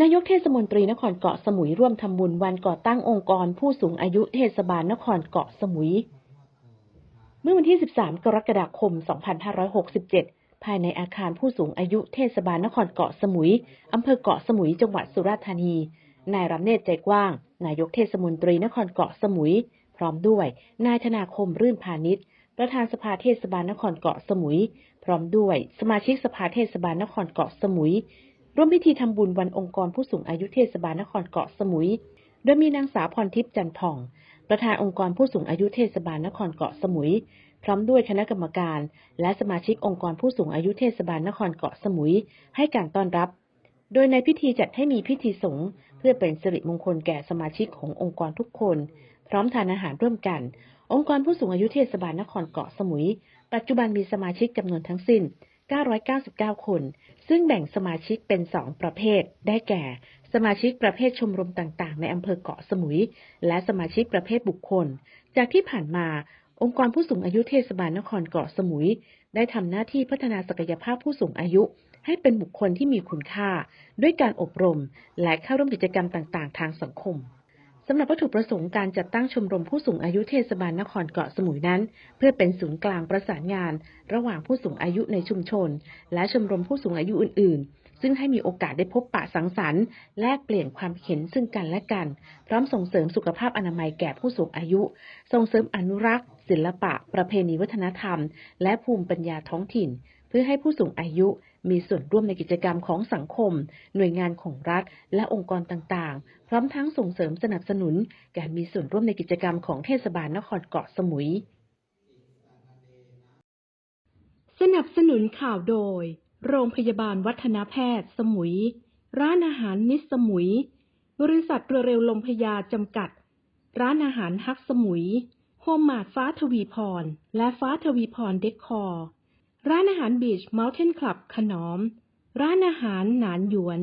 นายกเทศมนตรีนครเกาะสมุยร่วมทำบุญวันก่อตั้งองค์กรผู้สูงอายุเทศบาลนครเกาะสมุย เมื่อวันที่ 13 กรกฎาคม 2567 ภายในอาคารผู้สูงอายุเทศบาลนครเกาะสมุยอำเภอเกาะสมุยจังหวัดสุราษฎร์ธานี นายรำเนตรใจกว้าง นายกเทศมนตรีนครเกาะสมุย พร้อมด้วย นายธนาคมรื่นพาณิชย์ประธานสภาเทศบาลนครเกาะสมุย พร้อมด้วยสมาชิกสภาเทศบาลนครเกาะสมุย ร่วมพิธีทำบุญวันองค์กรผู้สูงอายุเทศบาลนครเกาะสมุย โดยมีนางสาวพรทิพย์จันทร์ผ่อง ประธานองค์กรผู้สูงอายุเทศบาลนครเกาะสมุย พร้อมด้วยคณะกรรมการ และสมาชิกองค์กรผู้สูงอายุเทศบาลนครเกาะสมุย ให้การต้อนรับ โดยในพิธีจัดให้มีพิธีสงฆ์เพื่อเป็นสิริมงคลแก่สมาชิกขององค์กรทุกคน พร้อมทานอาหารร่วมกัน องค์กรผู้สูงอายุเทศบาลนครเกาะสมุย ปัจจุบันมีสมาชิกจำนวนทั้งสิ้น 999 คน ซึ่งแบ่งสมาชิกเป็น 2 ประเภท ได้แก่ สมาชิกประเภทชมรมต่างๆ ในอำเภอเกาะสมุย และสมาชิกประเภทบุคคล จากที่ผ่านมา องค์กรผู้สูงอายุเทศบาลนครเกาะสมุย ได้ทำหน้าที่พัฒนาศักยภาพผู้สูงอายุ ให้เป็นบุคคลที่มีคุณค่า ด้วยการอบรม และเข้าร่วมกิจกรรมต่างๆ ทางสังคม สำหรับวัตถุประสงค์การจัดตั้งชมรมผู้สูงอายุเทศบาลนครเกาะสมุยนั้น เพื่อเป็นศูนย์กลางประสานงาน ระหว่างผู้สูงอายุในชุมชน และชมรมผู้สูงอายุอื่น ๆ ซึ่งให้มีโอกาสได้พบปะสังสรรค์ แลกเปลี่ยนความเห็นซึ่งกันและกัน พร้อมส่งเสริมสุขภาพอนามัยแก่ผู้สูงอายุ ส่งเสริมอนุรักษ์ ศิลปะ ประเพณีวัฒนธรรม และภูมิปัญญาท้องถิ่น เพื่อให้ผู้สูงอายุมีส่วนร่วมในกิจกรรมของสังคม หน่วยงานของรัฐ และองค์กรต่างๆ พร้อมทั้งส่งเสริมสนับสนุน การมีส่วนร่วมในกิจกรรมของเทศบาลนครเกาะสมุย สนับสนุนข่าวโดย โรงพยาบาลวัฒนแพทย์ สมุย ร้านอาหารมิสสมุย บริษัทเรือเร็วลมพยาจำกัด ร้านอาหารฮักสมุย โฮมมาดฟ้าทวีพร และฟ้าทวีพรเดคคอร์ ร้านอาหารบีชเมลเทนคลับขนอม ร้านอาหารหนานหยวน